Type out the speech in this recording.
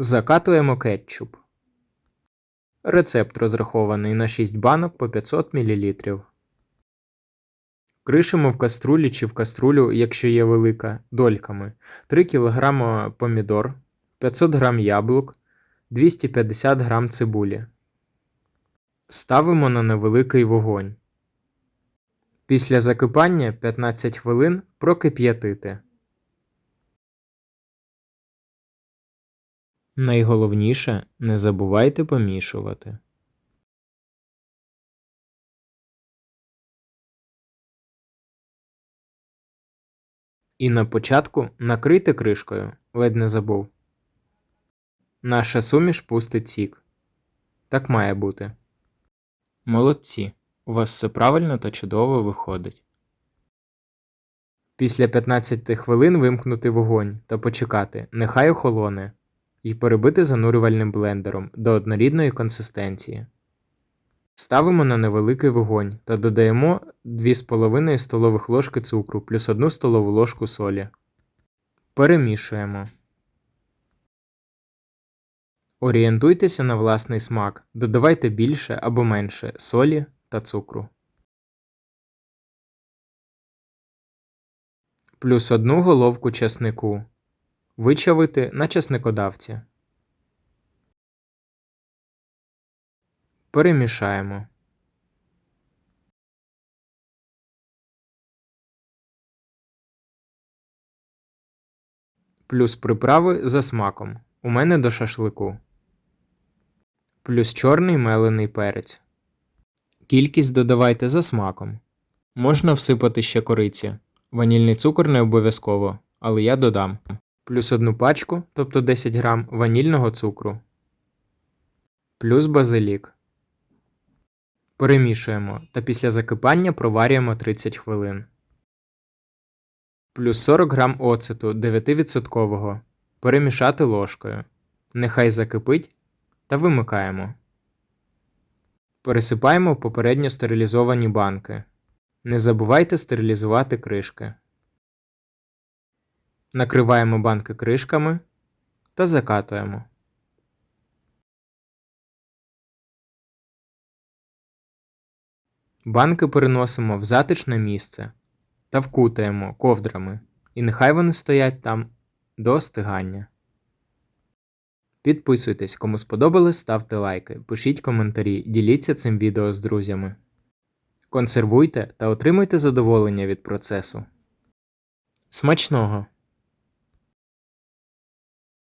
Закатуємо кетчуп. Рецепт розрахований на 6 банок по 500 мл. Кришимо в каструлі чи в каструлю, якщо є велика, дольками 3 кг помідор, 500 г яблук, 250 г цибулі. Ставимо на невеликий вогонь. Після закипання 15 хвилин прокип'ятити. Найголовніше не забувайте помішувати. І на початку накрийте кришкою, ледь не забув. Наша суміш пустить сік. Так має бути. Молодці. У вас все правильно та чудово виходить. Після 15 хвилин вимкнути вогонь та почекати, нехай охолоне, і перебити занурювальним блендером до однорідної консистенції. Ставимо на невеликий вогонь та додаємо 2,5 столових ложки цукру плюс 1 столову ложку солі. Перемішуємо. Орієнтуйтеся на власний смак, додавайте більше або менше солі та цукру. Плюс одну головку чеснику. Вичавити на чесникодавці. Перемішаємо. Плюс приправи за смаком. У мене до шашлику. Плюс чорний мелений перець. Кількість додавайте за смаком. Можна всипати ще кориці. Ванільний цукор не обов'язково, але я додам. Плюс одну пачку, тобто 10 грам ванільного цукру. Плюс базилік. Перемішуємо та після закипання проварюємо 30 хвилин. Плюс 40 грам оцету 9%. Перемішати ложкою. Нехай закипить та вимикаємо. Пересипаємо в попередньо стерилізовані банки. Не забувайте стерилізувати кришки. Накриваємо банки кришками та закатуємо. Банки переносимо в затишне місце та вкутаємо ковдрами, і нехай вони стоять там до остигання. Підписуйтесь, кому сподобалось, ставте лайки, пишіть коментарі, діліться цим відео з друзями. Консервуйте та отримуйте задоволення від процесу. Смачного!